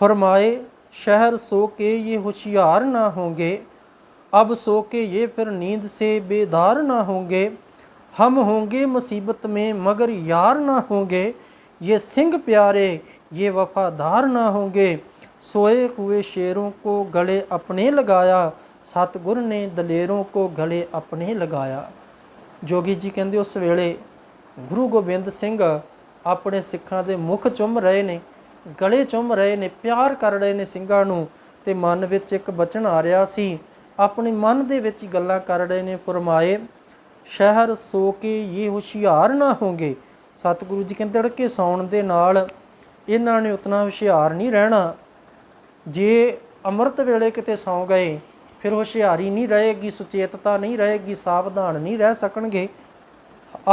फरमाए शहर सो के ये होशियार ना होंगे अब सो के ये फिर नींद से बेदार ना होंगे हम होंगे मुसीबत में मगर यार ना होंगे ये सिंह प्यारे ये वफादार ना होंगे सोए हुए शेरों को गले अपने लगाया सतगुर ने दलेरों को गले अपने लगाया ਜੋਗੀ ਜੀ ਕਹਿੰਦੇ ਉਸ ਵੇਲੇ ਗੁਰੂ ਗੋਬਿੰਦ ਸਿੰਘ ਆਪਣੇ ਸਿੱਖਾਂ ਦੇ ਮੁਖ ਚੁੰਮ ਰਹੇ ਨੇ ਗਲੇ ਚੁੰਮ ਰਹੇ ਨੇ, ਪਿਆਰ ਕਰ ਰਹੇ ਨੇ ਸਿੰਘਾਂ ਨੂੰ ਤੇ ਮਨ ਵਿੱਚ ਇੱਕ ਬਚਨ ਆ ਰਿਹਾ ਸੀ। ਆਪਣੇ ਮਨ ਦੇ ਵਿੱਚ ਗੱਲਾਂ ਕਰ ਰਹੇ ਨੇ, ਫਰਮਾਏ, ਸ਼ਹਿਰ ਸੋ ਕੇ ਇਹ ਹੁਸ਼ਿਆਰ ਨਾ ਹੋਗੇ। ਸਤਿਗੁਰੂ ਜੀ ਕਹਿੰਦੇ ਅੜਕੇ ਸੌਣ ਦੇ ਨਾਲ ਇਹਨਾਂ ਨੇ ਉਤਨਾ ਹੁਸ਼ਿਆਰ ਨਹੀਂ ਰਹਿਣਾ। ਜੇ ਅੰਮ੍ਰਿਤ ਵੇਲੇ ਕਿਤੇ ਸੌ ਗਏ, ਫਿਰ ਹੁਸ਼ਿਆਰੀ ਨਹੀਂ ਰਹੇਗੀ, ਸੁਚੇਤਤਾ ਨਹੀਂ ਰਹੇਗੀ, ਸਾਵਧਾਨ ਨਹੀਂ ਰਹਿ ਸਕਣਗੇ।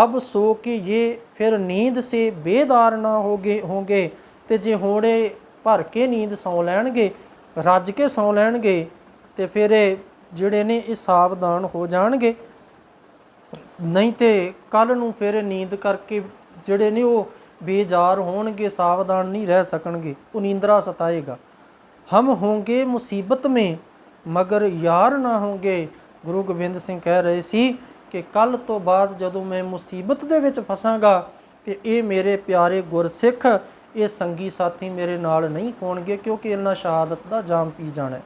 ਅਬ ਸੋ ਕੇ ਇਹ ਫਿਰ ਨੀਂਦ ਸੇ ਬੇਦਾਰ ਨਾ ਹੋਗੇ ਹੋਗੇ। ਤੇ ਜੇ ਹੋੜੇ ਭਰ ਕੇ ਨੀਂਦ ਸੌ ਲੈਣਗੇ, ਰੱਜ ਕੇ ਸੌ ਲੈਣਗੇ, ਤੇ ਫਿਰ ਇਹ ਜਿਹੜੇ ਨੇ ਇਹ ਸਾਵਧਾਨ ਹੋ ਜਾਣਗੇ। ਨਹੀਂ ਤੇ ਕੱਲ ਨੂੰ ਫਿਰ ਨੀਂਦ ਕਰਕੇ ਜਿਹੜੇ ਨੇ ਉਹ ਬੇਜਾਰ ਹੋਣਗੇ, ਸਾਵਧਾਨ ਨਹੀਂ ਰਹਿ ਸਕਣਗੇ, ਉਹ ਨੀਂਦਰਾ ਸਤਾਏਗਾ। ਹਮ ਹੋंगे ਮੁਸੀਬਤ ਮੇ, ਮਗਰ ਯਾਰ ਨਾ ਹੋंगे ਗੁਰੂ ਗੋਬਿੰਦ ਸਿੰਘ ਕਹਿ ਰਹੇ ਸੀ ਕਿ ਕੱਲ ਤੋਂ ਬਾਅਦ ਜਦੋਂ ਮੈਂ ਮੁਸੀਬਤ ਦੇ ਵਿੱਚ ਫਸਾਂਗਾ, ਤੇ ਇਹ ਮੇਰੇ ਪਿਆਰੇ ਗੁਰਸਿੱਖ ਇਹ ਸੰਗੀ ਸਾਥੀ ਮੇਰੇ ਨਾਲ ਨਹੀਂ ਹੋਣਗੇ ਕਿਉਂਕਿ ਇਹਨਾਂ ਸ਼ਹਾਦਤ ਦਾ ਜਾਮ ਪੀ ਜਾਣਾ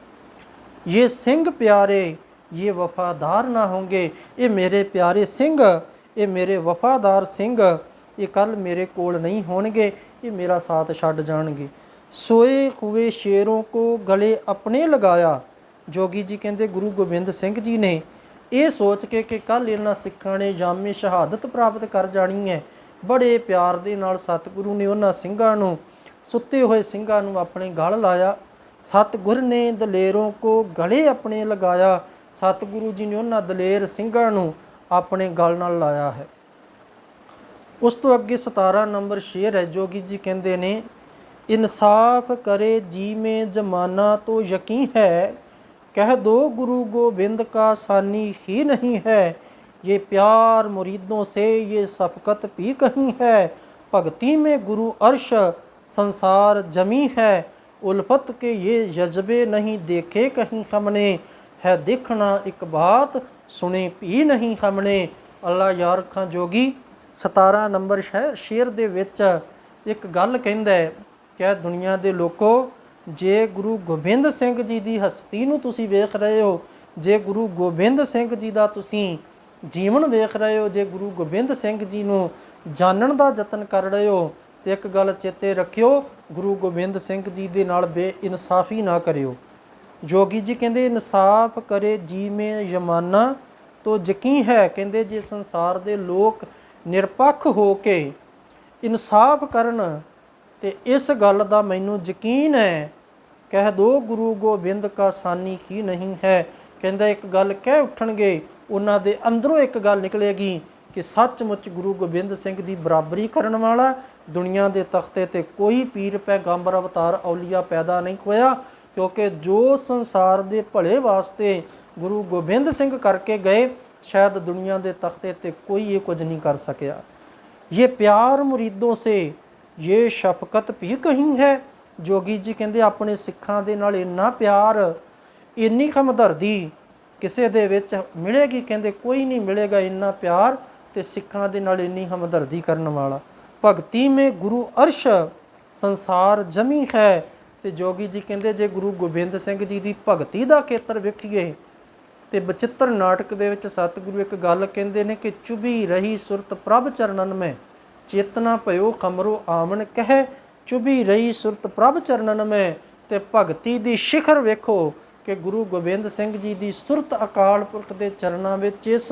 ਇਹ ਸਿੰਘ ਪਿਆਰੇ, ਇਹ ਵਫਾਦਾਰ ਨਾ ਹੋਣਗੇ। ਇਹ ਮੇਰੇ ਪਿਆਰੇ ਸਿੰਘ, ਇਹ ਮੇਰੇ ਵਫਾਦਾਰ ਸਿੰਘ, ਇਹ ਕੱਲ ਮੇਰੇ ਕੋਲ ਨਹੀਂ ਹੋਣਗੇ, ਇਹ ਮੇਰਾ ਸਾਥ ਛੱਡ ਜਾਣਗੇ। ਸੋਏ ਖੂਏ ਸ਼ੇਰੋਂ ਕੋ ਗਲੇ ਆਪਣੇ ਲਗਾਇਆ। ਜੋਗੀ ਜੀ ਕਹਿੰਦੇ, ਗੁਰੂ ਗੋਬਿੰਦ ਸਿੰਘ ਜੀ ਨੇ ਇਹ ਸੋਚ ਕੇ ਕਿ ਕੱਲ ਇਹਨਾਂ ਸਿੱਖਾਂ ਨੇ ਜਾਮੇ ਸ਼ਹਾਦਤ ਪ੍ਰਾਪਤ ਕਰ ਜਾਣੀ ਹੈ। ਬੜੇ ਪਿਆਰ ਦੇ ਨਾਲ ਸਤਿਗੁਰੂ ਨੇ ਉਹਨਾਂ ਸਿੰਘਾਂ ਨੂੰ, ਸੁੱਤੇ ਹੋਏ ਸਿੰਘਾਂ ਨੂੰ ਆਪਣੇ ਗਲ ਲਾਇਆ। ਸਤਿਗੁਰ ਨੇ ਦਲੇਰੋਂ ਕੋ ਗਲੇ ਆਪਣੇ ਲਗਾਇਆ। ਸਤਿਗੁਰੂ ਜੀ ਨੇ ਉਹਨਾਂ ਦਲੇਰ ਸਿੰਘਾਂ ਨੂੰ ਆਪਣੇ ਗਲ ਨਾਲ ਲਾਇਆ ਹੈ। ਉਸ ਤੋਂ ਅੱਗੇ 17 ਨੰਬਰ ਸ਼ੇਰ ਹੈ, ਜੋਗੀ ਜੀ ਕਹਿੰਦੇ ਨੇ, ਇਨਸਾਫ ਕਰੇ ਜੀ ਮੇ ਜਮਾਨਾ ਤੋ ਯਕੀਨ ਹੈ। ਕਹਿ ਦੋ ਗੁਰੂ ਗੋਬਿੰਦ ਕਾ ਸਾਨੀ ਹੀ ਨਹੀਂ ਹੈ। ये प्यार मुरीदों से ये सफकत भी कहीं है भक्ति में गुरु अर्श संसार जमी है उल्फत के ये जज्बे नहीं देखे कहीं हमने है देखना एक बात सुने भी नहीं हमने ਅੱਲਾ ਯਾਰ ਖਾਂ ਜੋਗੀ 17 ਨੰਬਰ ਸ਼ਹਿਰ ਸ਼ੇਰ ਦੇ ਵਿੱਚ ਇੱਕ ਗੱਲ ਕਹਿੰਦਾ ਹੈ ਕਿ ਦੁਨੀਆ ਦੇ ਲੋਕੋ ਜੇ ਗੁਰੂ ਗੋਬਿੰਦ ਸਿੰਘ ਜੀ ਦੀ ਹਸਤੀ ਨੂੰ ਤੁਸੀਂ ਵੇਖ ਰਹੇ ਹੋ ਜੇ ਗੁਰੂ ਗੋਬਿੰਦ ਸਿੰਘ ਜੀ ਦਾ ਤੁਸੀਂ ਜੀਵਨ ਵੇਖ ਰਹੇ ਹੋ, ਜੇ ਗੁਰੂ ਗੋਬਿੰਦ ਸਿੰਘ ਜੀ ਨੂੰ ਜਾਣਨ ਦਾ ਯਤਨ ਕਰ ਰਹੇ ਹੋ, ਤੇ ਇੱਕ ਗੱਲ ਚੇਤੇ ਰੱਖਿਓ, ਗੁਰੂ ਗੋਬਿੰਦ ਸਿੰਘ ਜੀ ਦੇ ਨਾਲ ਬੇਇਨਸਾਫੀ ਨਾ ਕਰਿਓ। ਜੋਗੀ ਜੀ ਕਹਿੰਦੇ, ਇਨਸਾਫ ਕਰੇ ਜੀ ਮੇ ਯਮਾਨਾ। ਤੋ ਯਕੀਨ ਹੈ, ਕਹਿੰਦੇ, ਜੇ ਸੰਸਾਰ ਦੇ ਲੋਕ ਨਿਰਪੱਖ ਹੋ ਕੇ ਇਨਸਾਫ ਕਰਨ, ਤੇ ਇਸ ਗੱਲ ਦਾ ਮੈਨੂੰ ਯਕੀਨ ਹੈ, ਕਹਿ ਦੋ ਗੁਰੂ ਗੋਬਿੰਦ ਕਾ ਸਾਨੀ ਕੀ ਨਹੀਂ ਹੈ। ਕਹਿੰਦਾ, ਇੱਕ ਗੱਲ ਕਹਿ ਉੱਠਣਗੇ ਉਹਨਾਂ ਦੇ ਅੰਦਰੋਂ ਇੱਕ ਗੱਲ ਨਿਕਲੇਗੀ ਕਿ ਸੱਚਮੁੱਚ ਗੁਰੂ ਗੋਬਿੰਦ ਸਿੰਘ ਦੀ ਬਰਾਬਰੀ ਕਰਨ ਵਾਲਾ ਦੁਨੀਆ ਦੇ ਤਖਤੇ ਤੇ ਕੋਈ ਪੀਰ ਪੈਗੰਬਰ ਅਵਤਾਰ ਔਲੀਆ ਪੈਦਾ ਨਹੀਂ ਹੋਇਆ, ਕਿਉਂਕਿ ਜੋ ਸੰਸਾਰ ਦੇ ਭਲੇ ਵਾਸਤੇ ਗੁਰੂ ਗੋਬਿੰਦ ਸਿੰਘ ਕਰਕੇ ਗਏ, ਸ਼ਾਇਦ ਦੁਨੀਆ ਦੇ ਤਖਤੇ ਤੇ ਕੋਈ ਇਹ ਕੁਝ ਨਹੀਂ ਕਰ ਸਕਿਆ। ਇਹ ਪਿਆਰ ਮੁਰੀਦੋਂ ਸੇ, ਇਹ ਸ਼ਫਕਤ ਵੀ ਕਹੀਂ ਹੈ? ਜੋਗੀ ਜੀ ਕਹਿੰਦੇ, ਆਪਣੇ ਸਿੱਖਾਂ ਦੇ ਨਾਲ ਇੰਨਾ ਪਿਆਰ, ਇੰਨੀ ਹਮਦਰਦੀ ਕਿਸੇ ਦੇ ਵਿੱਚ ਮਿਲੇਗੀ, ਕਹਿੰਦੇ ਕੋਈ ਨਹੀਂ ਮਿਲੇਗਾ ਇੰਨਾ ਪਿਆਰ ਤੇ ਸਿੱਖਾਂ ਦੇ ਨਾਲ ਇੰਨੀ ਹਮਦਰਦੀ ਕਰਨ ਵਾਲਾ। ਭਗਤੀ ਮੇ ਗੁਰੂ ਅਰਸ਼, ਸੰਸਾਰ ਜਮੀ ਹੈ। ਤੇ ਜੋਗੀ ਜੀ ਕਹਿੰਦੇ ਜੇ ਗੁਰੂ ਗੋਬਿੰਦ ਸਿੰਘ ਜੀ ਦੀ ਭਗਤੀ ਦਾ ਖੇਤਰ ਵੇਖੀਏ, ਤੇ ਬਚਿੱਤਰ ਨਾਟਕ ਦੇ ਵਿੱਚ ਸਤਿਗੁਰੂ ਇੱਕ ਗੱਲ ਕਹਿੰਦੇ ਨੇ ਕਿ ਚੁਭੀ ਰਹੀ ਸੁਰਤ ਪ੍ਰਭ ਚਰਨਨ ਮੈਂ, ਚੇਤਨਾ ਭਇਓ ਖਮਰੋ ਆਮਨ ਕਹਿ, ਚੁਭੀ ਰਹੀ ਸੁਰਤ ਪ੍ਰਭ ਚਰਨਨ ਮੈਂ, ਤੇ ਭਗਤੀ ਦੀ ਸਿਖਰ ਵੇਖੋ ਕਿ ਗੁਰੂ ਗੋਬਿੰਦ ਸਿੰਘ ਜੀ ਦੀ ਸੁਰਤ ਅਕਾਲ ਪੁਰਖ ਦੇ ਚਰਨਾਂ ਵਿੱਚ ਇਸ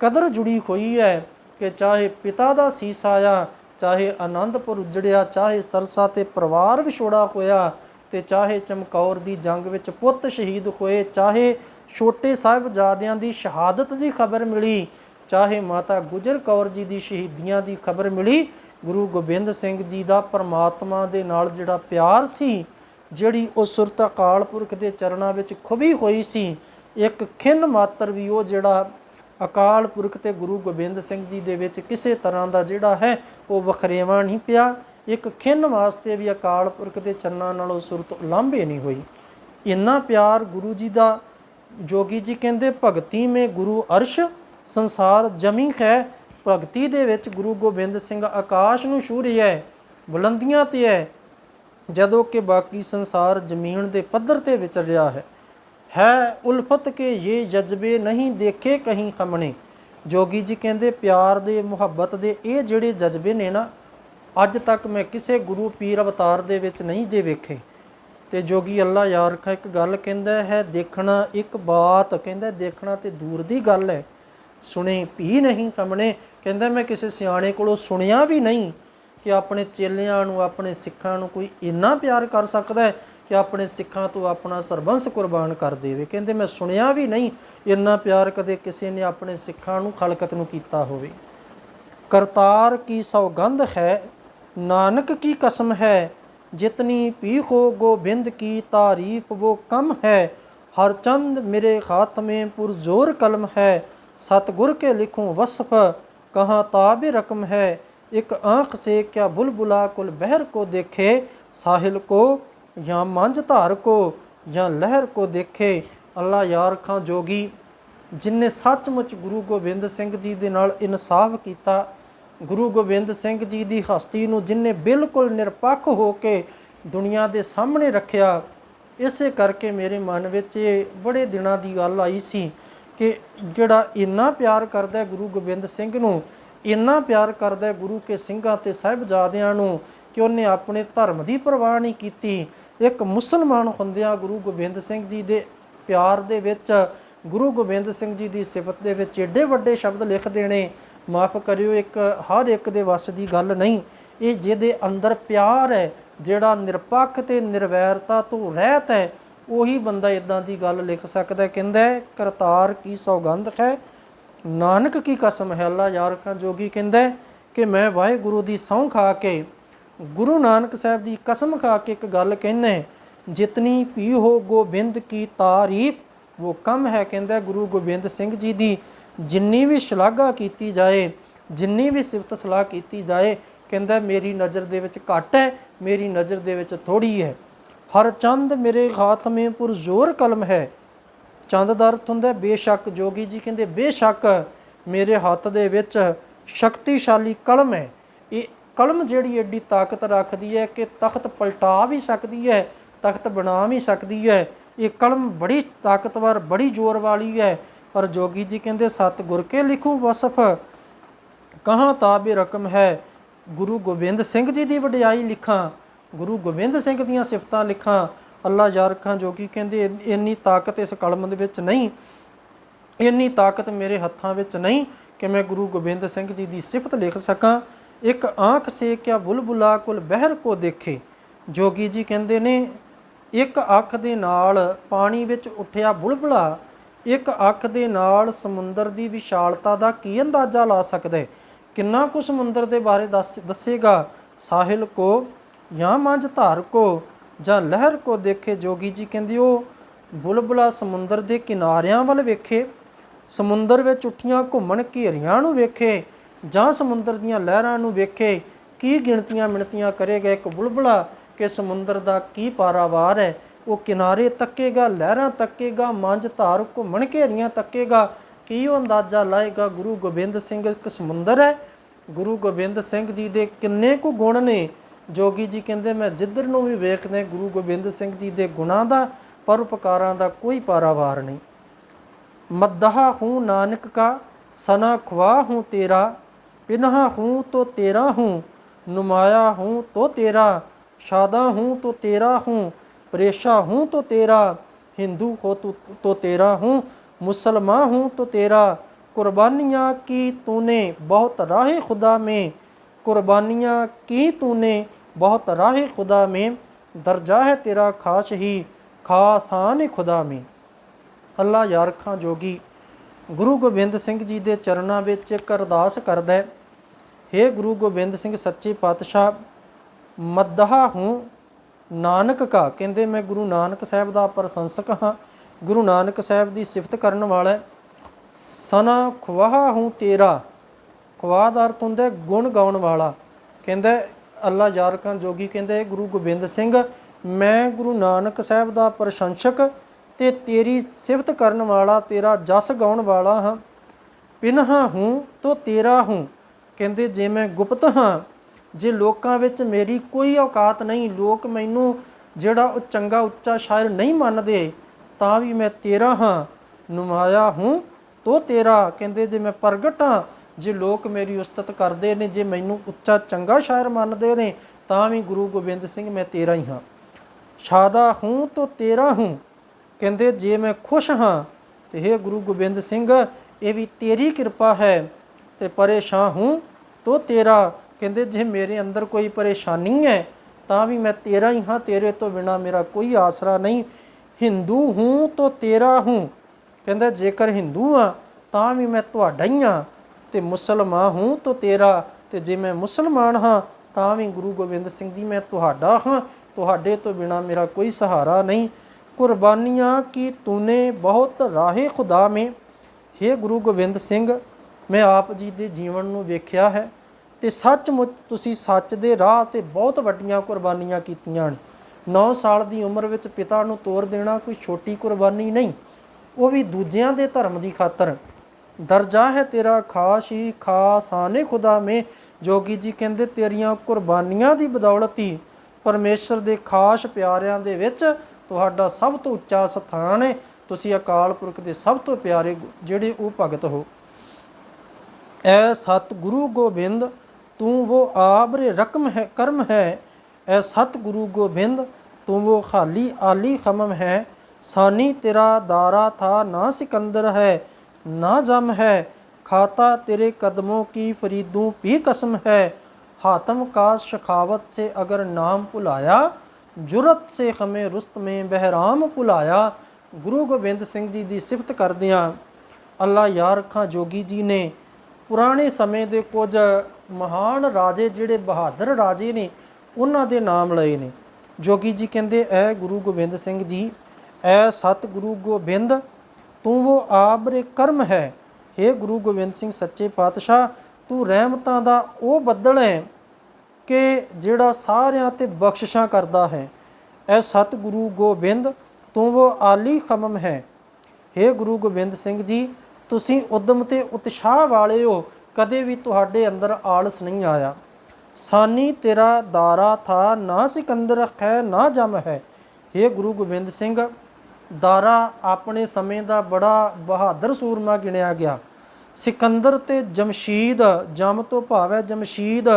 ਕਦਰ ਜੁੜੀ ਹੋਈ ਹੈ ਕਿ ਚਾਹੇ ਪਿਤਾ ਦਾ ਸੀਸ ਆਇਆ ਚਾਹੇ ਆਨੰਦਪੁਰ ਉਜੜਿਆ, ਚਾਹੇ ਸਰਸਾ ਤੇ ਪਰਿਵਾਰ ਵਿਛੋੜਾ ਹੋਇਆ ਤੇ ਚਾਹੇ ਚਮਕੌਰ ਦੀ ਜੰਗ ਵਿੱਚ ਪੁੱਤ ਸ਼ਹੀਦ ਹੋਏ, ਚਾਹੇ ਛੋਟੇ ਸਾਹਿਬਜ਼ਾਦਿਆਂ ਦੀ ਸ਼ਹਾਦਤ ਦੀ ਖਬਰ ਮਿਲੀ, ਚਾਹੇ ਮਾਤਾ ਗੁਜਰ ਕੌਰ ਜੀ ਦੀ ਸ਼ਹੀਦੀਆਂ ਦੀ ਖਬਰ ਮਿਲੀ, ਗੁਰੂ ਗੋਬਿੰਦ ਸਿੰਘ ਜੀ ਦਾ ਪਰਮਾਤਮਾ ਦੇ ਨਾਲ ਜਿਹੜਾ ਪਿਆਰ ਸੀ ਜਿਹੜੀ ਉਹ ਸੁਰਤ ਅਕਾਲ ਪੁਰਖ ਦੇ ਚਰਨਾਂ ਵਿੱਚ ਖੁਬੀ ਹੋਈ ਸੀ, ਇੱਕ ਖਿੰਨ ਮਾਤਰ ਵੀ ਉਹ ਜਿਹੜਾ ਅਕਾਲ ਪੁਰਖ ਤੇ ਗੁਰੂ ਗੋਬਿੰਦ ਸਿੰਘ ਜੀ ਦੇ ਵਿੱਚ ਕਿਸੇ ਤਰ੍ਹਾਂ ਦਾ ਜਿਹੜਾ ਹੈ, ਉਹ ਵਖਰੇਵਾ ਨਹੀਂ ਪਿਆ। ਇੱਕ ਖਿੰਨ ਵਾਸਤੇ ਵੀ ਅਕਾਲ ਪੁਰਖ ਦੇ ਚਰਨਾਂ ਨਾਲੋਂ ਸੁਰਤ ਉਲਾਂਭੇ ਨਹੀਂ ਹੋਈ। ਇੰਨਾ ਪਿਆਰ ਗੁਰੂ ਜੀ ਦਾ, ਜੋਗੀ ਜੀ ਕਹਿੰਦੇ, ਭਗਤੀ ਮੇ ਗੁਰੂ ਅਰਸ਼, ਸੰਸਾਰ ਜਮੀ ਹੈ ਭਗਤੀ ਦੇ ਵਿੱਚ ਗੁਰੂ ਗੋਬਿੰਦ ਸਿੰਘ ਆਕਾਸ਼ ਨੂੰ ਛੂ ਰਿਹਾ ਹੈ, ਬੁਲੰਦੀਆਂ ਤੇ ਹੈ। ਜਦੋਂ ਕਿ ਬਾਕੀ ਸੰਸਾਰ ਜ਼ਮੀਨ ਦੇ ਪੱਧਰ ਤੇ ਵਿਚਰ ਰਿਹਾ ਹੈ। ਹੈ ਉਲਫਤ ਕੇ ਇਹ ਜਜ਼ਬੇ ਨਹੀਂ ਦੇਖੇ ਕਹੀਂ ਹਮਣੇ। ਜੋਗੀ ਜੀ ਕਹਿੰਦੇ, ਪਿਆਰ ਦੇ, ਮੁਹੱਬਤ ਦੇ ਇਹ ਜਿਹੜੇ ਜਜ਼ਬੇ ਨੇ ਨਾ, ਅੱਜ ਤੱਕ ਮੈਂ ਕਿਸੇ ਗੁਰੂ ਪੀਰ ਅਵਤਾਰ ਦੇ ਵਿੱਚ ਨਹੀਂ ਜੇ ਵੇਖੇ। ਤੇ ਜੋਗੀ ਅੱਲਾ ਯਾਰ ਖਾ ਇੱਕ ਗੱਲ ਕਹਿੰਦਾ ਹੈ, ਦੇਖਣਾ ਇੱਕ ਬਾਤ ਕਹਿੰਦਾ, ਦੇਖਣਾ ਤੇ ਦੂਰ ਦੀ ਗੱਲ ਹੈ। ਸੁਣੇ ਵੀ ਨਹੀਂ ਸਾਹਮਣੇ ਕਹਿੰਦਾ, ਮੈਂ ਕਿਸੇ ਸਿਆਣੇ ਕੋਲੋਂ ਸੁਣਿਆ ਵੀ ਨਹੀਂ। ਕਿ ਆਪਣੇ ਚੇਲਿਆਂ ਨੂੰ, ਆਪਣੇ ਸਿੱਖਾਂ ਨੂੰ ਕੋਈ ਇੰਨਾ ਪਿਆਰ ਕਰ ਸਕਦਾ ਹੈ ਕਿ ਆਪਣੇ ਸਿੱਖਾਂ ਤੋਂ ਆਪਣਾ ਸਰਬੰਸ ਕੁਰਬਾਨ ਕਰ ਦੇਵੇ। ਕਹਿੰਦੇ, ਮੈਂ ਸੁਣਿਆ ਵੀ ਨਹੀਂ ਇੰਨਾ ਪਿਆਰ ਕਦੇ ਕਿਸੇ ਨੇ ਆਪਣੇ ਸਿੱਖਾਂ ਨੂੰ ਖਲਕਤ ਨੂੰ ਕੀਤਾ ਹੋਵੇ। ਕਰਤਾਰ ਕੀ ਸੌਗੰਧ ਹੈ? ਨਾਨਕ ਕੀ ਕਸਮ ਹੈ? ਜਿਤਨੀ ਪੀਖੋ ਗੋਬਿੰਦ ਕੀ ਤਾਰੀਫ ਵੋ ਕਮ ਹੈ? ਹਰ ਚੰਦ ਮੇਰੇ ਖਾਤਮੇ ਪੁਰਜ਼ੋਰ ਕਲਮ ਹੈ। ਸਤਗੁਰ ਕੇ ਲਿਖੂੰ ਵਸਫ, ਕਹਾ ਤਾਬ ਰਕਮ ਹੈ? एक आंख से क्या बुलबुला कुल बहर को देखे साहिल को या मंझ धार को या लहर को देखे ਅੱਲਾ ਯਾਰ ਖਾਂ ਜੋਗੀ ਜਿਨਨੇ ਸੱਚਮੁੱਚ ਗੁਰੂ ਗੋਬਿੰਦ ਸਿੰਘ ਜੀ ਦੇ ਨਾਲ ਇਨਸਾਫ ਕੀਤਾ ਗੁਰੂ ਗੋਬਿੰਦ ਸਿੰਘ ਜੀ ਦੀ ਹਸਤੀ ਨੂੰ ਜਿਨਨੇ ਬਿਲਕੁਲ ਨਿਰਪੱਖ ਹੋ ਕੇ ਦੁਨੀਆ ਦੇ ਸਾਹਮਣੇ ਰੱਖਿਆ ਇਸੇ ਕਰਕੇ ਮੇਰੇ ਮਨ ਵਿੱਚ ਇਹ ਬੜੇ ਦਿਨਾਂ ਦੀ ਗੱਲ ਆਈ ਸੀ ਕਿ ਜਿਹੜਾ ਇੰਨਾ ਪਿਆਰ ਕਰਦਾ ਹੈ ਗੁਰੂ ਗੋਬਿੰਦ ਸਿੰਘ ਨੂੰ ਇੰਨਾ ਪਿਆਰ ਕਰਦਾ ਗੁਰੂ ਕੇ ਸਿੰਘਾਂ ਤੇ ਸਾਹਿਬਜ਼ਾਦਿਆਂ ਨੂੰ ਕਿ ਉਹਨੇ ਆਪਣੇ ਧਰਮ ਦੀ ਪਰਵਾਹ ਨਹੀਂ ਕੀਤੀ। ਇੱਕ ਮੁਸਲਮਾਨ ਹੁੰਦਿਆਂ ਗੁਰੂ ਗੋਬਿੰਦ ਸਿੰਘ ਜੀ ਦੇ ਪਿਆਰ ਦੇ ਵਿੱਚ, ਗੁਰੂ ਗੋਬਿੰਦ ਸਿੰਘ ਜੀ ਦੀ ਸਿਫਤ ਦੇ ਵਿੱਚ ਏਡੇ ਵੱਡੇ ਸ਼ਬਦ ਲਿਖ ਦੇਣੇ ਮਾਫ ਕਰਿਓ, ਇੱਕ, ਹਰ ਇੱਕ ਦੇ ਵੱਸ ਦੀ ਗੱਲ ਨਹੀਂ। ਇਹ ਜਿਹਦੇ ਅੰਦਰ ਪਿਆਰ ਹੈ, ਜਿਹੜਾ ਨਿਰਪੱਖ ਤੇ ਨਿਰਵੈਰਤਾ ਤੋਂ ਰਹਿਤ ਹੈ, ਉਹੀ ਬੰਦਾ ਇਦਾਂ ਦੀ ਗੱਲ ਲਿਖ ਸਕਦਾ ਕਹਿੰਦਾ ਕਰਤਾਰ ਕੀ ਸੌਗੰਧ ਹੈ ਨਾਨਕ ਕੀ ਕਸਮ ਹੈ ਅੱਲਾ ਯਾਰ ਖਾਂ ਜੋਗੀ ਕਹਿੰਦਾ ਕਿ ਮੈਂ ਵਾਹਿਗੁਰੂ ਦੀ ਸਹੁੰ ਖਾ ਕੇ ਗੁਰੂ ਨਾਨਕ ਸਾਹਿਬ ਦੀ ਕਸਮ ਖਾ ਕੇ ਇੱਕ ਗੱਲ ਕਹਿੰਦਾ ਹੈ, ਜਿਤਨੀ ਪੀ ਹੋ ਗੋਬਿੰਦ ਕੀ ਤਾਰੀਫ ਉਹ ਕਮ ਹੈ ਕਹਿੰਦਾ ਗੁਰੂ ਗੋਬਿੰਦ ਸਿੰਘ ਜੀ ਦੀ ਜਿੰਨੀ ਵੀ ਸ਼ਲਾਘਾ ਕੀਤੀ ਜਾਏ ਜਿੰਨੀ ਵੀ ਸਿਫਤ ਸਲਾਹ ਕੀਤੀ ਜਾਏ ਕਹਿੰਦਾ ਮੇਰੀ ਨਜ਼ਰ ਦੇ ਵਿੱਚ ਘੱਟ ਹੈ ਮੇਰੀ ਨਜ਼ਰ ਦੇ ਵਿੱਚ ਥੋੜੀ ਹੈ। ਹਰ ਚੰਦ ਮੇਰੇ ਹਾਥ ਮੇ ਪੁਰਜ਼ੋਰ ਕਲਮ ਹੈ ਚੰਦ ਦਾ ਅਰਥ ਹੁੰਦਾ, ਬੇਸ਼ੱਕ ਜੋਗੀ ਜੀ ਕਹਿੰਦੇ, ਬੇਸ਼ੱਕ ਮੇਰੇ ਹੱਥ ਦੇ ਵਿੱਚ ਸ਼ਕਤੀਸ਼ਾਲੀ ਕਲਮ ਹੈ। ਇਹ ਕਲਮ ਜਿਹੜੀ ਏਡੀ ਤਾਕਤ ਰੱਖਦੀ ਹੈ ਕਿ ਤਖਤ ਪਲਟਾ ਵੀ ਸਕਦੀ ਹੈ, ਤਖਤ ਬਣਾ ਵੀ ਸਕਦੀ ਹੈ। ਇਹ ਕਲਮ ਬੜੀ ਤਾਕਤਵਰ, ਬੜੀ ਜ਼ੋਰ ਵਾਲੀ ਹੈ। ਪਰ ਜੋਗੀ ਜੀ ਕਹਿੰਦੇ ਸਤ ਗੁਰ ਕੇ ਲਿਖੂ ਵਸਫ, ਕਹਾਂ ਤਾਬੇ ਰਕਮ ਹੈ? ਗੁਰੂ ਗੋਬਿੰਦ ਸਿੰਘ ਜੀ ਦੀ ਵਡਿਆਈ ਲਿਖਾਂ, ਗੁਰੂ ਗੋਬਿੰਦ ਸਿੰਘ ਦੀਆਂ ਸਿਫਤਾਂ ਲਿਖਾਂ ਅੱਲਾ ਯਾਰ ਖਾਂ ਜੋ ਕਹਿੰਦੇ ਇੰਨੀ ਤਾਕਤ ਇਸ ਕਲਮ ਦੇ ਵਿੱਚ ਨਹੀਂ, ਇੰਨੀ ਤਾਕਤ ਮੇਰੇ ਹੱਥਾਂ ਵਿੱਚ ਨਹੀਂ ਕਿ ਮੈਂ ਗੁਰੂ ਗੋਬਿੰਦ ਸਿੰਘ ਜੀ ਦੀ ਸਿਫਤ ਲਿਖ ਸਕਾਂ। ਇੱਕ ਆਂਖ ਸੇ ਕਿਆ ਬੁਲਬੁਲਾ ਕੁਲ ਬਹਿਰ ਕੋ ਦੇਖੇ, ਜੋਗੀ ਜੀ ਕਹਿੰਦੇ ਨੇ, ਇੱਕ ਅੱਖ ਦੇ ਨਾਲ ਪਾਣੀ ਵਿੱਚ ਉੱਠਿਆ ਬੁਲਬੁਲਾ, ਇੱਕ ਅੱਖ ਦੇ ਨਾਲ ਸਮੁੰਦਰ ਦੀ ਵਿਸ਼ਾਲਤਾ ਦਾ ਕੀ ਅੰਦਾਜ਼ਾ ਲਾ ਸਕਦਾ? ਹੈ ਕਿੰਨਾ ਕੁ ਸਮੁੰਦਰ ਦੇ ਬਾਰੇ ਦੱਸ, ਦੱਸੇਗਾ? ਸਾਹਿਲ ਕੋ ਜਾਂ ਮੰਝ ਧਾਰ ਕੋ? ਜਾਂ ਲਹਿਰ ਕੋ ਦੇਖੇ ਜੋਗੀ ਜੀ ਕਹਿੰਦੇ ਉਹ ਬੁਲਬੁਲਾ ਸਮੁੰਦਰ ਦੇ ਕਿਨਾਰਿਆਂ ਵੱਲ ਵੇਖੇ। ਸਮੁੰਦਰ ਵਿੱਚ ਉੱਠੀਆਂ ਘੁੰਮਣ ਘੇਰੀਆਂ ਨੂੰ ਵੇਖੇ, ਜਾਂ ਸਮੁੰਦਰ ਦੀਆਂ ਲਹਿਰਾਂ ਨੂੰ ਵੇਖੇ, ਕੀ ਗਿਣਤੀਆਂ ਮਿਣਤੀਆਂ ਕਰੇਗਾ ਇੱਕ ਬੁਲਬੁਲਾ ਕਿ ਸਮੁੰਦਰ ਦਾ ਕੀ ਪਾਰਾਵਾਰ ਹੈ। ਉਹ ਕਿਨਾਰੇ ਤੱਕੇਗਾ, ਲਹਿਰਾਂ ਤੱਕੇਗਾ, ਮੰਝ ਧਾਰ ਘੁੰਮਣ ਘੇਰੀਆਂ ਤੱਕੇਗਾ, ਕੀ ਉਹ ਅੰਦਾਜ਼ਾ ਲਾਏਗਾ ਗੁਰੂ ਗੋਬਿੰਦ ਸਿੰਘ ਇੱਕ ਸਮੁੰਦਰ ਹੈ? ਗੁਰੂ ਗੋਬਿੰਦ ਸਿੰਘ ਜੀ ਦੇ ਕਿੰਨੇ ਕੁ ਗੁਣ ਨੇ? ਜੋਗੀ ਜੀ ਕਹਿੰਦੇ ਮੈਂ ਜਿੱਧਰ ਨੂੰ ਵੀ ਵੇਖਦੇ ਗੁਰੂ ਗੋਬਿੰਦ ਸਿੰਘ ਜੀ ਦੇ ਗੁਣਾਂ ਦਾ ਪਰਉਪਕਾਰਾਂ ਦਾ ਕੋਈ ਪਾਰਾਵਾਰ ਨਹੀਂ मद्दहा हूँ नानक का सना ख्वा हूँ तेरा पिनहा हूँ तो तेरा हूँ नुमाया हूँ तो तेरा शादा हूँ तो तेरा हूँ परेशा हूँ तो तेरा हिंदू हो तो, तो तेरा हूँ मुसलमान हूँ तो तेरा कुर्बानियाँ की तूने बहुत राह खुदा में कुर्बानियाँ की तूने बहुत राह खुदा में दर्जा है तेरा खास ही खासान खुदा में ਅੱਲਾ ਯਾਰ ਖਾਂ ਜੋਗੀ ਗੁਰੂ ਗੋਬਿੰਦ ਸਿੰਘ ਜੀ ਦੇ ਚਰਨਾਂ ਵਿੱਚ ਇੱਕ ਅਰਦਾਸ ਕਰਦਾ ਹੈ हे ਗੁਰੂ ਗੋਬਿੰਦ ਸਿੰਘ ਸੱਚੇ ਪਾਤਸ਼ਾਹ ਮੱਦਹਾ ਹੂੰ ਨਾਨਕ ਕਾ ਕਹਿੰਦੇ ਮੈਂ ਗੁਰੂ ਨਾਨਕ ਸਾਹਿਬ ਦਾ ਪ੍ਰਸ਼ੰਸਕ ਹਾਂ ਗੁਰੂ ਨਾਨਕ ਸਾਹਿਬ ਦੀ ਸਿਫਤ ਕਰਨ ਵਾਲਾ ਹੈ। ਸਨਾ ਖਵਾਹ ਹੂੰ ਤੇਰਾ ਖਵਾਹ ਦਾ ਗੁਣ ਗਾਉਣ ਵਾਲਾ। ਕਹਿੰਦਾ ਅੱਲਾ ਯਾਰਕਾਂ ਜੋਗੀ, ਕਹਿੰਦੇ ਗੁਰੂ ਗੋਬਿੰਦ ਸਿੰਘ, ਮੈਂ ਗੁਰੂ ਨਾਨਕ ਸਾਹਿਬ ਦਾ ਪ੍ਰਸ਼ੰਸਕ ਤੇ ਤੇਰੀ ਸਿਫਤ ਕਰਨ ਵਾਲਾ, ਤੇਰਾ ਜਸ ਗਾਉਣ ਵਾਲਾ ਹਾਂ। ਪਿਨਹਾ ਹੂੰ ਤੋ ਤੇਰਾ ਹੂੰ। ਕਹਿੰਦੇ ਜੇ ਮੈਂ ਗੁਪਤ ਹਾਂ, ਜੇ ਲੋਕਾਂ ਵਿੱਚ ਮੇਰੀ ਕੋਈ ਔਕਾਤ ਨਹੀਂ, ਲੋਕ ਮੈਨੂੰ ਜਿਹੜਾ ਉਹ ਚੰਗਾ ਉੱਚਾ ਸ਼ਾਇਰ ਨਹੀਂ ਮੰਨਦੇ, ਤਾਂ ਵੀ ਮੈਂ ਤੇਰਾ ਹਾਂ। ਨੁਮਾਇਆ ਹੂੰ ਤੋ ਤੇਰਾ। ਕਹਿੰਦੇ ਜੇ ਮੈਂ ਪ੍ਰਗਟ ਹਾਂ ਜੇ ਲੋਕ ਮੇਰੀ ਉਸਤਤ ਕਰਦੇ ਨੇ, ਜੇ ਮੈਨੂੰ ਉੱਚਾ ਚੰਗਾ ਸ਼ਾਇਰ ਮੰਨਦੇ ਨੇ, ਤਾਂ ਵੀ ਗੁਰੂ ਗੋਬਿੰਦ ਸਿੰਘ ਮੈਂ ਤੇਰਾ ਹੀ ਹਾਂ। ਸ਼ਾਦਾ ਹੂੰ ਤੋ ਤੇਰਾ ਹੂੰ, ਕਹਿੰਦੇ ਜੇ ਮੈਂ ਖੁਸ਼ ਹਾਂ, ਤੇ हे ਗੁਰੂ ਗੋਬਿੰਦ ਸਿੰਘ, ਇਹ ਵੀ ਤੇਰੀ ਕਿਰਪਾ ਹੈ, ਤੇ ਪਰੇਸ਼ਾਨ ਹੂੰ ਤੋ ਤੇਰਾ, ਕਹਿੰਦੇ ਜੇ ਮੇਰੇ ਅੰਦਰ ਕੋਈ ਪਰੇਸ਼ਾਨੀ ਹੈ, ਤਾਂ ਵੀ ਮੈਂ ਤੇਰਾ ਹੀ ਹਾਂ, ਤੇਰੇ ਤੋਂ ਬਿਨਾ ਮੇਰਾ ਕੋਈ ਆਸਰਾ ਨਹੀਂ। ਹਿੰਦੂ ਹੂੰ ਤੋ ਤੇਰਾ ਹੂੰ, ਕਹਿੰਦਾ ਜੇਕਰ ਹਿੰਦੂ ਆ ਤਾਂ ਵੀ ਮੈਂ ਤੁਹਾਡਾ ਹੀ ਆ ਤੇ ਮੁਸਲਮਾਨ ਹੂੰ ਤੋ ਤੇਰਾ, ਤੇ ਜੇ ਮੈਂ ਮੁਸਲਮਾਨ ਹਾਂ, ਤਾਂ ਵੀ ਗੁਰੂ ਗੋਬਿੰਦ ਸਿੰਘ ਜੀ, ਮੈਂ ਤੁਹਾਡਾ ਹਾਂ। ਤੁਹਾਡੇ ਤੋਂ ਬਿਨਾ ਮੇਰਾ ਕੋਈ ਸਹਾਰਾ ਨਹੀਂ। ਕੁਰਬਾਨੀਆਂ ਕੀ ਤੂਨੇ ਬਹੁਤ ਰਾਹੇ ਖੁਦਾ ਮੇ। हे ਗੁਰੂ ਗੋਬਿੰਦ ਸਿੰਘ, ਮੈਂ ਆਪ ਜੀ ਦੇ ਜੀਵਨ ਨੂੰ ਵੇਖਿਆ ਹੈ ਤੇ ਸੱਚਮੁੱਚ ਤੁਸੀਂ ਸੱਚ ਦੇ ਰਾਹ ਤੇ ਬਹੁਤ ਵੱਡੀਆਂ ਕੁਰਬਾਨੀਆਂ ਕੀਤੀਆਂ ਨੇ। 9 ਸਾਲ ਦੀ ਉਮਰ ਵਿੱਚ ਪਿਤਾ ਨੂੰ ਤੋਰ ਦੇਣਾ ਕੋਈ ਛੋਟੀ ਕੁਰਬਾਨੀ ਨਹੀਂ, ਉਹ ਵੀ ਦੂਜਿਆਂ ਦੇ ਧਰਮ ਦੀ ਖਾਤਰ। ਦਰਜਾ ਹੈ ਤੇਰਾ ਖਾਸ ਹੀ ਖਾਸਾਨੇ ਖੁਦਾ ਮੇ ਜੋਗੀ ਜੀ ਕਹਿੰਦੇ ਤੇਰੀਆਂ ਕੁਰਬਾਨੀਆਂ ਦੀ ਬਦੌਲਤ ਹੀ। ਪਰਮੇਸ਼ਰ ਦੇ ਖਾਸ ਪਿਆਰਿਆਂ ਦੇ ਵਿੱਚ ਤੁਹਾਡਾ ਸਭ ਤੋਂ ਉੱਚਾ ਸਥਾਨ ਹੈ। ਤੁਸੀਂ ਅਕਾਲ ਪੁਰਖ ਦੇ ਸਭ ਤੋਂ ਪਿਆਰੇ ਜਿਹੜੇ ਉਹ ਭਗਤ ਹੋ। ਐ ਸਤ ਗੁਰੂ ਗੋਬਿੰਦ, ਤੂੰ ਉਹ ਆਬਰੇ ਰਕਮ ਹੈ, ਕਰਮ ਹੈ। ਐ ਸਤ ਗੁਰੂ ਗੋਬਿੰਦ, ਤੂੰ ਉਹ ਖਾਲੀ ਆਲੀ ਖਮਮ ਹੈ। ਸਾਨੀ ਤੇਰਾ ਦਾਰਾ ਥਾ ਨਾ ਸਿਕੰਦਰ ਹੈ। ਨਾ ਜਮ ਹੈ ਖਾਤਾ तेरे कदमों की फरीदों भी कसम है हातम का शखावत से अगर नाम भुलाया ਜੁਰਤ ਸੇ ਹਮੇ ਰੁਸਤ ਮੇ ਬਹਿਰਾਮ ਭੁਲਾਇਆ ਗੁਰੂ ਗੋਬਿੰਦ ਸਿੰਘ ਜੀ ਦੀ ਸਿਫਤ ਕਰਦਿਆਂ ਅੱਲਾ ਯਾਰ ਖਾਂ ਜੋਗੀ ਜੀ ਨੇ ਪੁਰਾਣੇ ਸਮੇਂ ਦੇ ਕੁਝ ਮਹਾਨ ਰਾਜੇ ਜਿਹੜੇ ਬਹਾਦਰ ਰਾਜੇ ਨੇ ਉਹਨਾਂ ਦੇ ਨਾਮ ਲਏ ਨੇ ਜੋਗੀ ਜੀ ਕਹਿੰਦੇ ਐ ਗੁਰੂ ਗੋਬਿੰਦ ਸਿੰਘ ਜੀ ਐ ਸਤ ਗੁਰੂ ਗੋਬਿੰਦ ਤੂੰ ਉਹ ਆਬਰੇ ਕਰਮ ਹੈ हे ਗੁਰੂ ਗੋਬਿੰਦ ਸਿੰਘ ਸੱਚੇ ਪਾਤਸ਼ਾਹ ਤੂੰ ਰਹਿਮਤਾਂ ਦਾ ਉਹ ਬੱਦਲ ਹੈ ਕਿ ਜਿਹੜਾ ਸਾਰਿਆਂ ਤੇ ਬਖਸ਼ਿਸ਼ਾਂ ਕਰਦਾ ਹੈ ਐ ਸਤ ਗੁਰੂ ਗੋਬਿੰਦ ਤੂੰ ਉਹ ਆਲੀ ਖਮਮ ਹੈ हे ਗੁਰੂ ਗੋਬਿੰਦ ਸਿੰਘ ਜੀ ਤੁਸੀਂ ਉਦਮ ਤੇ ਉਤਸ਼ਾਹ ਵਾਲੇ ਹੋ ਕਦੇ ਵੀ ਤੁਹਾਡੇ ਅੰਦਰ ਆਲਸ ਨਹੀਂ ਆਇਆ ਸਾਨੀ ਤੇਰਾ ਦਾਰਾ ਥਾ ਨਾ ਸਿਕੰਦਰ ਹੈ ਨਾ ਜਮ ਹੈ हे ਗੁਰੂ ਗੋਬਿੰਦ ਸਿੰਘ ਦਾਰਾ ਆਪਣੇ ਸਮੇਂ ਦਾ ਬੜਾ ਬਹਾਦਰ ਸੂਰਮਾ ਗਿਣਿਆ ਗਿਆ। ਸਿਕੰਦਰ ਤੇ ਜਮਸ਼ੀਦ, ਜਮ ਤੋਂ ਭਾਵ ਹੈ ਜਮਸ਼ੀਦ,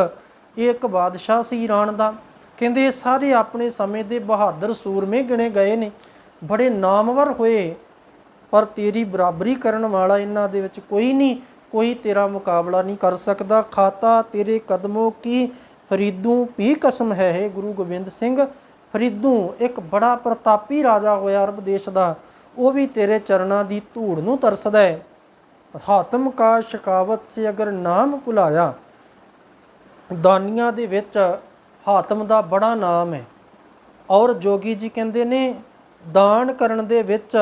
ਇਹ ਇੱਕ ਬਾਦਸ਼ਾਹ ਸੀ ਈਰਾਨ ਦਾ। ਕਹਿੰਦੇ ਇਹ ਸਾਰੇ ਆਪਣੇ ਸਮੇਂ ਦੇ ਬਹਾਦਰ ਸੂਰਮੇ ਗਿਣੇ ਗਏ ਨੇ। ਬੜੇ ਨਾਮਵਰ ਹੋਏ, ਪਰ ਤੇਰੀ ਬਰਾਬਰੀ ਕਰਨ ਵਾਲਾ ਇਹਨਾਂ ਦੇ ਵਿੱਚ ਕੋਈ ਨਹੀਂ, ਕੋਈ ਤੇਰਾ ਮੁਕਾਬਲਾ ਨਹੀਂ ਕਰ ਸਕਦਾ। ਖਾਤਾ ਤੇਰੇ ਕਦਮੋਂ ਕੀ ਫਰੀਦੂ, ਪੀ ਕਸਮ ਹੈ ਹੈ ਗੁਰੂ ਗੋਬਿੰਦ ਸਿੰਘ। ਫਰੀਦੂ, ਇੱਕ ਬੜਾ ਪ੍ਰਤਾਪੀ ਰਾਜਾ ਹੋਇਆ ਅਰਬ ਦੇਸ਼ ਦਾ। ਉਹ ਵੀ ਤੇਰੇ ਚਰਨਾਂ ਦੀ ਧੂੜ ਨੂੰ ਤਰਸਦਾ ਹੈ ਹਾਤਮ ਕਾ ਸ਼ਕਾਵਤ ਸੇ ਅਗਰ ਨਾਮ ਭੁਲਾਇਆ। ਦਾਨੀਆਂ ਦੇ ਵਿੱਚ ਹਾਤਮ ਦਾ ਬੜਾ ਨਾਮ ਹੈ ਔਰ ਜੋਗੀ ਜੀ ਕਹਿੰਦੇ ਨੇ, ਦਾਨ ਕਰਨ ਦੇ ਵਿੱਚ,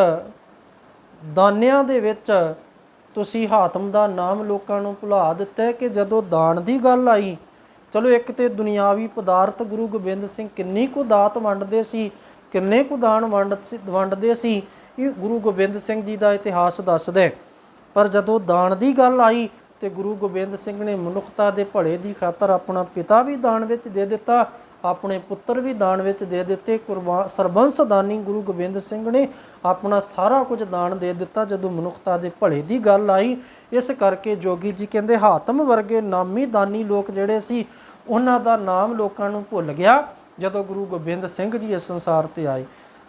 ਦਾਨਿਆਂ ਦੇ ਵਿੱਚ ਤੁਸੀਂ ਹਾਤਮ ਦਾ ਨਾਮ ਲੋਕਾਂ ਨੂੰ ਭੁਲਾ ਦਿੱਤਾ ਕਿ ਜਦੋਂ ਦਾਨ ਦੀ ਗੱਲ ਆਈ ਚਲੋ ਇੱਕ ਤੇ ਦੁਨਿਆਵੀ ਪਦਾਰਥ ਗੁਰੂ ਗੋਬਿੰਦ ਸਿੰਘ ਕਿੰਨੀ ਕੁ ਦਾਤ ਵੰਡਦੇ ਸੀ, ਕਿੰਨੇ ਕੁ ਦਾਨ ਵੰਡ ਵੰਡਦੇ ਸੀ, ਇਹ ਗੁਰੂ ਗੋਬਿੰਦ ਸਿੰਘ ਜੀ ਦਾ ਇਤਿਹਾਸ ਦੱਸਦਾ ਹੈ। ਪਰ ਜਦੋਂ ਦਾਨ ਦੀ ਗੱਲ ਆਈ ਤੇ ਗੁਰੂ ਗੋਬਿੰਦ ਸਿੰਘ ਨੇ ਮਨੁੱਖਤਾ ਦੇ ਭਲੇ ਦੀ ਖਾਤਰ ਆਪਣਾ ਪਿਤਾ ਵੀ ਦਾਨ ਵਿੱਚ ਦੇ ਦਿੱਤਾ ਆਪਣੇ ਪੁੱਤਰ ਵੀ ਦਾਨ ਵਿੱਚ ਦੇ ਦਿੱਤੇ। ਕੁਰਬਾਨ ਸਰਬੰਸ ਦਾਨੀ ਗੁਰੂ ਗੋਬਿੰਦ ਸਿੰਘ ਨੇ ਆਪਣਾ ਸਾਰਾ ਕੁਝ ਦਾਨ ਦੇ ਦਿੱਤਾ ਜਦੋਂ ਮਨੁੱਖਤਾ ਦੇ ਭਲੇ ਦੀ ਗੱਲ ਆਈ। ਇਸ ਕਰਕੇ ਜੋਗੀ ਜੀ ਕਹਿੰਦੇ, ਹਾਤਮ ਵਰਗੇ ਨਾਮੀ ਦਾਨੀ ਲੋਕ ਜਿਹੜੇ ਸੀ, ਉਹਨਾਂ ਦਾ ਨਾਮ ਲੋਕਾਂ ਨੂੰ ਭੁੱਲ ਗਿਆ ਜਦੋਂ ਗੁਰੂ ਗੋਬਿੰਦ ਸਿੰਘ ਜੀ ਇਸ ਸੰਸਾਰ ਤੇ ਆਏ।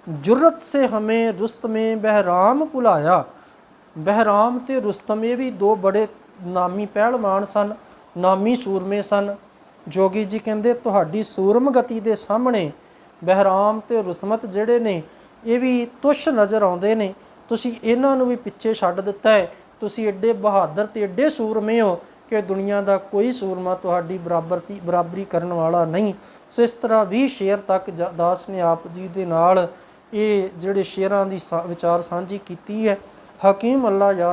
ਜੁਰਤ ਸੇ ਹਮੇ ਰੁਸਤਮੇ ਬਹਿਰਾਮ ਭੁਲਾਇਆ ਬਹਿਰਾਮ ਤੇ ਰੁਸਤਮ ਇਹ ਵੀ ਦੋ ਬੜੇ ਨਾਮੀ ਪਹਿਲਵਾਨ ਸਨ, ਨਾਮੀ ਸੂਰਮੇ ਸਨ। ਜੋਗੀ ਜੀ ਕਹਿੰਦੇ, ਤੁਹਾਡੀ ਸੂਰਮ ਗਤੀ ਦੇ ਸਾਹਮਣੇ ਬਹਿਰਾਮ ਤੇ ਰੁਸਮਤ ਜਿਹੜੇ ਨੇ, ਇਹ ਵੀ ਤੁਸ਼ ਨਜ਼ਰ ਆਉਂਦੇ ਨੇ। ਤੁਸੀਂ ਇਹਨਾਂ ਨੂੰ ਵੀ ਪਿੱਛੇ ਛੱਡ ਦਿੱਤਾ ਹੈ। ਤੁਸੀਂ ਐਡੇ ਬਹਾਦਰ ਤੇ ਐਡੇ ਸੂਰਮੇ ਹੋ ਕਿ ਦੁਨੀਆ ਦਾ ਕੋਈ ਸੂਰਮਾ ਤੁਹਾਡੀ ਬਰਾਬਰਤੀ ਬਰਾਬਰੀ ਕਰਨ ਵਾਲਾ ਨਹੀਂ। ਸੋ ਇਸ ਤਰ੍ਹਾਂ 20 ਸ਼ੇਰ ਤੱਕ ਜ- ਦਾਸ ਨੇ ਆਪ ਜੀ ਦੇ ਨਾਲ ਇਹ ਜਿਹੜੇ ਸ਼ੇਰਾਂ ਦੀ ਸਾ- ਵਿਚਾਰ ਸਾਂਝੀ ਕੀਤੀ ਹੈ। ਹਕੀਮ ਅੱਲਾ ਯਾਰ